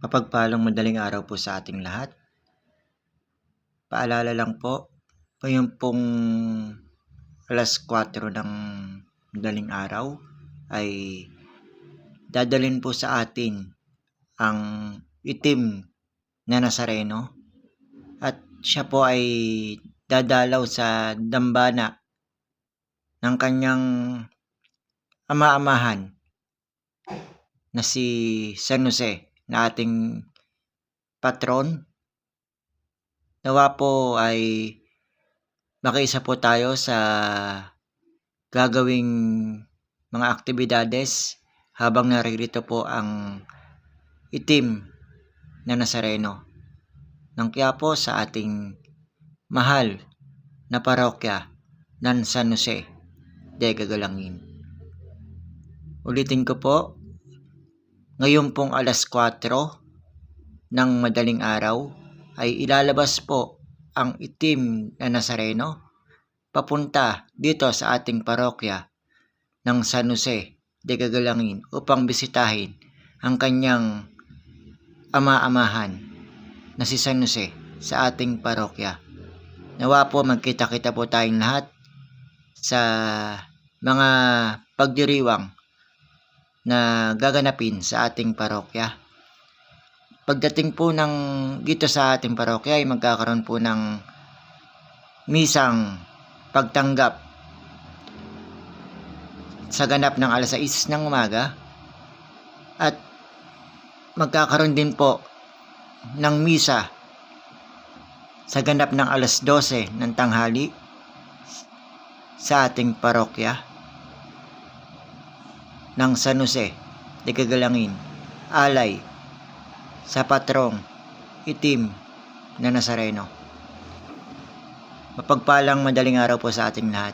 Mapagpalang madaling araw po sa ating lahat. Paalala lang po, ngayon pong alas 4 ng madaling araw ay dadalhin po sa atin ang itim na Nazareno at siya po ay dadalaw sa dambana ng kanyang ama-amahan na si San Jose na ating patron. Nawa po ay makiisa po tayo sa gagawing mga aktibidades habang naririto po ang itim na Nazareno ng Quiapo sa ating mahal na parokya ng San Jose de Gagalangin. Ulitin ko po, ngayon pong alas 4 ng madaling araw ay ilalabas po ang itim na Nazareno papunta dito sa ating parokya ng San Jose de Gagalangin upang bisitahin ang kanyang ama-amahan na si San Jose sa ating parokya. Nawa po magkita-kita po tayong lahat sa mga pagdiriwang na gaganapin sa ating parokya. Pagdating po ng dito sa ating parokya ay magkakaroon po ng misang pagtanggap sa ganap ng alas 6 ng umaga at magkakaroon din po ng misa sa ganap ng alas 12 ng tanghali sa ating parokya ng San Jose de Cagalangin alay sa patrong itim na Nazareno. Mapagpalang madaling araw po sa ating lahat.